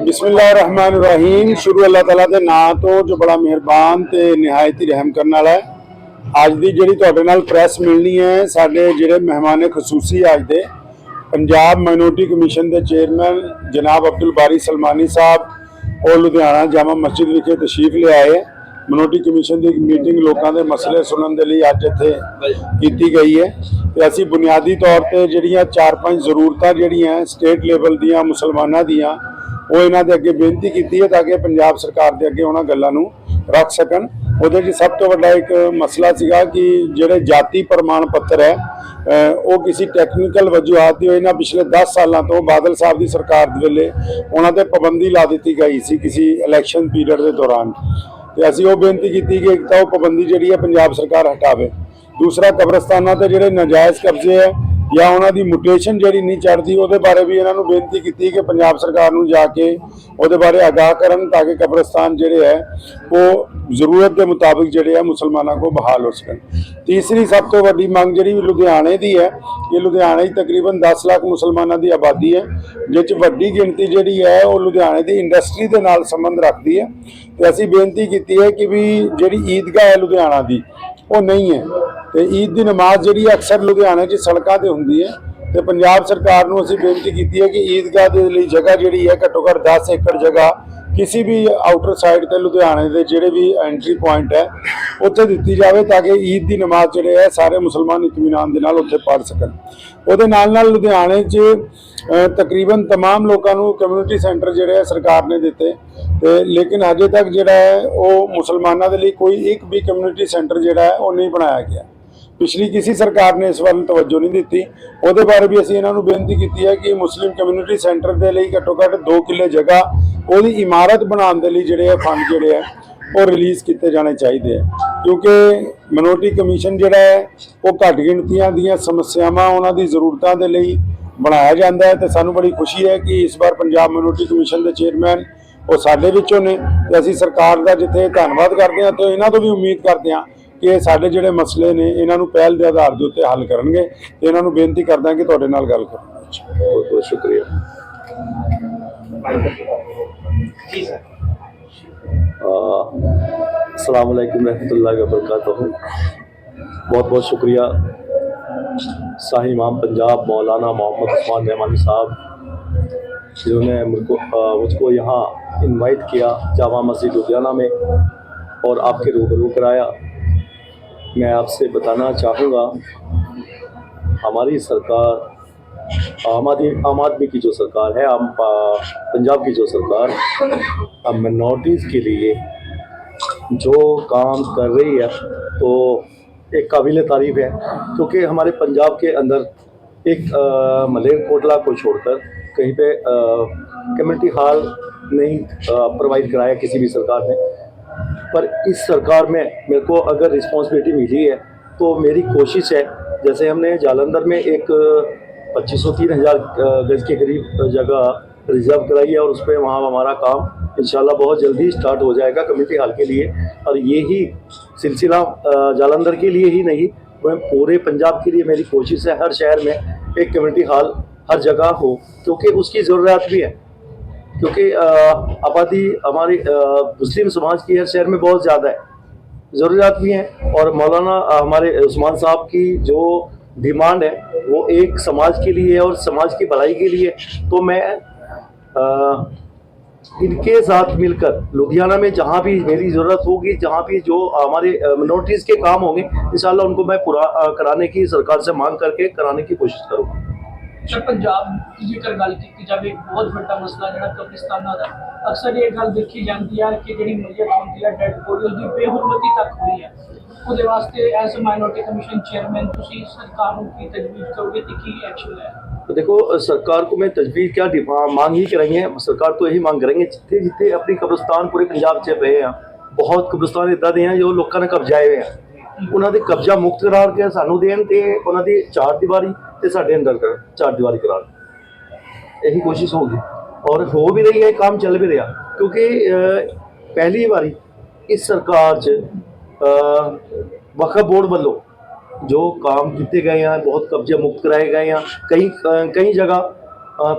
ਬਿਸਮਿਲ੍ਲਾਹਿਰਰਹਿਮਾਨਿਰਰਹੀਮ ਸ਼ੁਰੂ ਅੱਲਾਹ ਤਾਲਾ ਦੇ ਨਾਂ ਤੋਂ ਜੋ ਬੜਾ ਮਿਹਰਬਾਨ ਤੇ ਨਿਹਾਇਤ ਹੀ ਰਹਿਮ ਕਰਨ ਵਾਲਾ ਹੈ ਅੱਜ ਦੀ ਜਿਹੜੀ ਤੁਹਾਡੇ ਨਾਲ ਪ੍ਰੈਸ ਮਿਲਣੀ ਹੈ ਸਾਡੇ ਜਿਹੜੇ ਮਹਿਮਾਨੇ ਖਸੂਸੀ ਅੱਜ ਦੇ ਪੰਜਾਬ ਮਾਈਨੋਰਟੀ ਕਮਿਸ਼ਨ ਦੇ ਚੇਅਰਮੈਨ ਜਨਾਬ ਅਬਦੁਲ ਬਾਰੀ ਸਲਮਾਨੀ ਸਾਹਿਬ ਉਹ ਲੁਧਿਆਣਾ ਜਾਮਾ ਮਸਜਿਦ ਵਿਖੇ ਤਸ਼ਰੀਫ ਲਿਆਏ ਮਨੋਟੀ ਕਮਿਸ਼ਨ ਦੀ ਇੱਕ ਮੀਟਿੰਗ ਲੋਕਾਂ ਦੇ ਮਸਲੇ ਸੁਣਨ ਦੇ ਲਈ ਅੱਜ ਇੱਥੇ ਕੀਤੀ ਗਈ ਹੈ। ਤੇ ਅਸੀਂ ਬੁਨਿਆਦੀ ਤੌਰ ਤੇ ਜਿਹੜੀਆਂ ਚਾਰ ਪੰਜ ਜ਼ਰੂਰਤਾਂ ਜਿਹੜੀਆਂ ਸਟੇਟ ਲੈਵਲ ਦੀਆਂ ਮੁਸਲਮਾਨਾਂ ਦੀਆਂ, ਉਹ ਇਹਨਾਂ ਦੇ ਅੱਗੇ ਬੇਨਤੀ ਕੀਤੀ ਹੈ ਤਾਂ ਕਿ ਪੰਜਾਬ ਸਰਕਾਰ ਦੇ ਅੱਗੇ ਉਹਨਾਂ ਗੱਲਾਂ ਨੂੰ ਰੱਖ ਸਕਣ। ਉਹਦੇ 'ਚ ਸਭ ਤੋਂ ਵੱਡਾ ਇੱਕ ਮਸਲਾ ਸੀਗਾ ਕਿ ਜਿਹੜੇ ਜਾਤੀ ਪ੍ਰਮਾਣ ਪੱਤਰ ਹੈ ਉਹ ਕਿਸੇ ਟੈਕਨੀਕਲ ਵਜੂਹਾਤ ਦੀ ਵਜ੍ਹਾ ਨਾ, ਪਿਛਲੇ 10 ਸਾਲਾਂ ਤੋਂ ਬਾਦਲ ਸਾਹਿਬ ਦੀ ਸਰਕਾਰ ਦੇ ਵੇਲੇ ਉਹਨਾਂ ਤੇ ਪਾਬੰਦੀ ਲਾ ਦਿੱਤੀ ਗਈ ਸੀ ਕਿਸੇ ਇਲੈਕਸ਼ਨ ਪੀਰੀਅਡ ਦੇ ਦੌਰਾਨ। ਤੇ ਅਸੀਂ ਉਹ ਬੇਨਤੀ ਕੀਤੀ ਕਿ ਇੱਕ ਤਾਂ ਉਹ ਪਾਬੰਦੀ ਜਿਹੜੀ ਹੈ ਪੰਜਾਬ ਸਰਕਾਰ ਹਟਾਵੇ। ਦੂਸਰਾ ਕਬਰਸਤਾਨਾਂ ਤੇ ਜਿਹੜੇ ਨਾਜਾਇਜ਼ ਕਬਜ਼ੇ ਹੈ ਜਾਂ ਉਹਨਾਂ ਦੀ ਮੋਟੇਸ਼ਨ ਜਿਹੜੀ ਨਹੀਂ ਚੜਦੀ ਉਹਦੇ ਬਾਰੇ ਵੀ ਇਹਨਾਂ ਨੂੰ ਬੇਨਤੀ ਕੀਤੀ ਕਿ ਪੰਜਾਬ ਸਰਕਾਰ ਨੂੰ ਜਾ ਕੇ ਉਹਦੇ ਬਾਰੇ ਆਗਾਹ ਕਰਨ ਤਾਂ ਕਿ ਕਬਰਸਤਾਨ ਜਿਹੜੇ ਹੈ, ਉਹ ਜ਼ਰੂਰਤ ਦੇ ਮੁਤਾਬਿਕ ਜਿਹੜੇ ਆ ਮੁਸਲਮਾਨਾਂ ਕੋ ਬਹਾਲ ਹੋ ਸਕਣ। ਤੀਸਰੀ ਸਭ ਤੋਂ ਵੱਡੀ ਮੰਗ ਜਿਹੜੀ ਲੁਧਿਆਣੇ ਦੀ ਹੈ, ਕਿ ਲੁਧਿਆਣੇ 'ਚ ਤਕਰੀਬਨ 10 ਲੱਖ ਮੁਸਲਮਾਨਾਂ ਦੀ ਆਬਾਦੀ ਹੈ ਜਿਸ 'ਚ ਵੱਡੀ ਗਿਣਤੀ ਜਿਹੜੀ ਹੈ, ਉਹ ਲੁਧਿਆਣੇ ਦੀ ਇੰਡਸਟਰੀ ਦੇ ਨਾਲ ਸੰਬੰਧ ਰੱਖਦੀ ਹੈ। ਤੇ ਅਸੀਂ ਬੇਨਤੀ ਕੀਤੀ ਹੈ ਕਿ ਵੀ ਜਿਹੜੀ ਈਦਗਾਹ ਹੈ ਲੁਧਿਆਣਾ ਦੀ ਉਹ ਨਹੀਂ ਹੈ। ਤੇ ਈਦ ਦੀ ਨਮਾਜ਼ ਜਿਹੜੀ ਅਕਸਰ ਲੁਧਿਆਣੇ 'ਚ ਸੜਕਾਂ ਤੇ ਹੁੰਦੀ ਹੈ। ਤੇ ਪੰਜਾਬ ਸਰਕਾਰ ਨੂੰ ਅਸੀਂ ਬੇਨਤੀ ਕੀਤੀ ਹੈ ਕਿ ਈਦਗਾਹ ਦੇ ਲਈ ਜਗ੍ਹਾ ਜਿਹੜੀ ਹੈ ਘੱਟੋ ਘੱਟ 10 ਏਕੜ ਜਗ੍ਹਾ ਕਿਸੇ ਵੀ ਆਊਟਰ ਸਾਈਡ ਤੇ ਲੁਧਿਆਣੇ ਦੇ ਜਿਹੜੇ ਵੀ ਐਂਟਰੀ ਪੁਆਇੰਟ ਹੈ ਉੱਥੇ ਦਿੱਤੀ ਜਾਵੇ ਤਾਂ ਕਿ ਈਦ ਦੀ ਨਮਾਜ਼ ਜਿਹੜੇ ਹੈ ਸਾਰੇ ਮੁਸਲਮਾਨ ਇਤਮੀਨਾਨ ਦੇ ਨਾਲ ਉੱਥੇ ਪੜ੍ਹ ਸਕਣ ਉਹਦੇ ਨਾਲ ਨਾਲ ਲੁਧਿਆਣੇ 'ਚ ਅਹ, ਤਕਰੀਬਨ तमाम ਲੋਕਾਂ ਨੂੰ ਕਮਿਊਨਿਟੀ ਸੈਂਟਰ ਜਿਹੜੇ ਹੈ ਸਰਕਾਰ ਨੇ ਦਿੱਤੇ ਤੇ ਲੇਕਿਨ ਅਜੇ ਤੱਕ ਜਿਹੜਾ ਹੈ ਉਹ ਮੁਸਲਮਾਨਾਂ ਦੇ ਲਈ ਕੋਈ ਇੱਕ ਵੀ ਕਮਿਊਨਿਟੀ ਸੈਂਟਰ ਜਿਹੜਾ ਹੈ ਉਹ ਨਹੀਂ ਬਣਾਇਆ ਗਿਆ ਪਿਛਲੀ ਕਿਸੇ ਸਰਕਾਰ ਨੇ ਇਸ ਵੱਲ ਤਵੱਜੋ ਨਹੀਂ ਦਿੱਤੀ। ਉਹਦੇ ਬਾਰੇ ਵੀ ਅਸੀਂ ਇਹਨਾਂ ਨੂੰ ਬੇਨਤੀ ਕੀਤੀ ਹੈ ਕਿ ਮੁਸਲਿਮ ਕਮਿਊਨਿਟੀ ਸੈਂਟਰ ਦੇ ਲਈ ਘੱਟੋ ਘੱਟ 2 ਕਿੱਲੇ ਜਗ੍ਹਾ ਉਹਦੀ ਇਮਾਰਤ ਬਣਾਉਣ ਦੇ ਲਈ ਜਿਹੜੇ ਆ ਫੰਡ ਜਿਹੜੇ ਆ ਉਹ ਰਿਲੀਜ਼ ਕੀਤੇ ਜਾਣੇ ਚਾਹੀਦੇ ਆ ਕਿਉਂਕਿ ਮਿਨੋਰਟੀ ਕਮਿਸ਼ਨ ਜਿਹੜਾ ਹੈ, ਉਹ ਘੱਟ ਗਿਣਤੀਆਂ ਦੀਆਂ ਸਮੱਸਿਆਵਾਂ ਉਹਨਾਂ ਦੀ ਜ਼ਰੂਰਤਾਂ ਦੇ ਲਈ ਬਣਾਇਆ ਜਾਂਦਾ ਹੈ ਤੇ ਸਾਨੂੰ ਬੜੀ ਖੁਸ਼ੀ ਹੈ ਕਿ ਇਸ ਵਾਰ ਪੰਜਾਬ ਮਿਨੋਰਟੀ ਕਮਿਸ਼ਨ ਦੇ ਚੇਅਰਮੈਨ ਉਹ ਸਾਡੇ ਵਿੱਚੋਂ ਨੇ ਤੇ ਅਸੀਂ ਸਰਕਾਰ ਦਾ ਜਿੱਥੇ ਧੰਨਵਾਦ ਕਰਦੇ ਹਾਂ ਤੇ ਇਹਨਾਂ ਤੋਂ ਵੀ ਉਮੀਦ ਕਰਦੇ ਹਾਂ ਕਿ ਇਹ ਸਾਡੇ ਜਿਹੜੇ ਮਸਲੇ ਨੇ ਇਹਨਾਂ ਨੂੰ ਪਹਿਲ ਦੇ ਆਧਾਰ ਦੇ ਉੱਤੇ ਹੱਲ ਕਰਨਗੇ ਤੇ ਇਹਨਾਂ ਨੂੰ ਬੇਨਤੀ ਕਰਦਾ ਕਿ ਤੁਹਾਡੇ ਨਾਲ ਗੱਲ ਕਰਨ बहुत बहुत शुक्रिया ਜੀ ਸਰ अस्सलाम वालेकुम रहमतुल्लाहि व बरकातहू बहुत बहुत शुक्रिया शाही इमाम पंजाब मौलाना मोहम्मद उस्मान रहमानी साहब जिन्होंने मुझको अ, मुझको यहाँ इनवाइट किया जामा मस्जिद लुधियाना में और आपके रूबरू कराया मैं आपसे बताना चाहूँगा हमारी सरकार आम आदमी आम आदमी की जो सरकार है आम पंजाब की जो सरकार अब मिनोरिटीज़ के लिए जो काम कर रही है तो एक काबिल तारीफ़ है क्योंकि हमारे पंजाब के अंदर एक अ, मलेर कोटला को छोड़कर कहीं पे कम्युनिटी हॉल नहीं प्रोवाइड कराया किसी भी सरकार ने। पर इस सरकार में मेरे को अगर रिस्पॉन्सिबिलिटी मिली है तो मेरी कोशिश है, जैसे हमने जालंधर में एक पच्चीस सौ तीन हज़ार गज के करीब जगह रिज़र्व कराई है और उस पर वहाँ हमारा काम इंशाल्लाह बहुत जल्दी स्टार्ट हो जाएगा कम्युनिटी हॉल के लिए। और ये ही सिलसिला जालंधर के लिए ही नहीं, वह पूरे पंजाब के लिए मेरी कोशिश है, हर शहर में एक कम्युनिटी हॉल, हर जगह हो, क्योंकि उसकी ज़रूरत भी है। क्योंकि आबादी हमारी मुस्लिम समाज की हर शहर में बहुत ज़्यादा है। ज़रूरियात भी हैं और मौलाना हमारे उस्मान साहब की जो डिमांड है वो एक समाज के लिए और समाज की भलाई के लिए तो मैं अ, इनके साथ मिलकर लुधियाना में जहाँ भी मेरी ज़रूरत होगी जहाँ भी जो हमारे मिनोरिटीज़ के काम होंगे इंशाल्लाह उनको मैं पूरा कराने की सरकार से मांग करके कराने की कोशिश करूँगा। ਸਰ ਪੰਜਾਬ ਦੀ ਜੇਕਰ ਗੱਲ ਕੀਤੀ ਜਾਵੇ ਇੱਕ ਬਹੁਤ ਵੱਡਾ ਮਸਲਾ ਜਿਹੜਾ ਕਬਰਿਸਤਾਨਾਂ ਦਾ ਅਕਸਰ ਇਹ ਗੱਲ ਦੇਖੀ ਜਾਂਦੀ ਹੈ ਕਿ ਜਿਹੜੀ ਮਈਅਤ ਹੁੰਦੀ ਹੈ ਡੈਡ ਬੋਡੀ ਉਹਦੀ ਬੇਹੁਰਮਤੀ ਤੱਕ ਹੋਈ ਹੈ ਉਹਦੇ ਵਾਸਤੇ ਐਸ ਮਾਈਨੋਰਟੀ ਕਮਿਸ਼ਨ ਚੇਅਰਮੈਨ ਤੁਸੀਂ ਸਰਕਾਰ ਨੂੰ ਕੀ ਤਜਵੀਜ਼ ਕਰੋਗੇ ਤੇ ਕੀ ਐਕਸ਼ਨ ਹੈ तो देखो सरकार को मैं तजवीज़ क्या डि- आ, मांग ही करेंगे सरकार तो यही मांग करेंगे जितने जितने अपनी कब्रिस्तान पूरे ਪੰਜਾਬ 'ਚ ਪਏ ਆ ਬਹੁਤ ਕਬਰਿਸਤਾਨ ਇਦਾਂ ਦੇ ਆ ਜੋ ਲੋਕਾਂ ਨੇ ਕਬਜ਼ਾਏ ਹੋਏ ਆ ਉਹਨਾਂ ਦੇ ਕਬਜ਼ਾ ਮੁਕਤ ਕਰਾਰ ਕੇ ਸਾਨੂੰ ਦੇਣ ਤੇ ਉਹਨਾਂ ਦੀ ਚਾਰ ਦੀਵਾਰੀ ਤੇ ਸਾਡੇ ਅੰਦਰ ਕਰ ਚਾਰ ਦੀਵਾਰੀ ਕਰਾਰ ਇਹੀ ਕੋਸ਼ਿਸ਼ ਹੋਗੀ ਔਰ ਹੋ ਵੀ ਰਹੀ ਹੈ ਕੰਮ ਚੱਲ ਵੀ ਰਿਹਾ ਕਿਉਂਕਿ ਅ, ਪਹਿਲੀ ਵਾਰੀ ਇਸ ਸਰਕਾਰ 'ਚ ਵਕਫ ਬੋਰਡ ਵੱਲੋਂ ਜੋ काम ਕੀਤੇ ਗਏ ਆ ਬਹੁਤ ਕਬਜ਼ੇ ਮੁਕਤ ਕਰਾਏ ਗਏ ਆ ਕਈ ਅ, ਕਈ ਜਗ੍ਹਾ ਅ,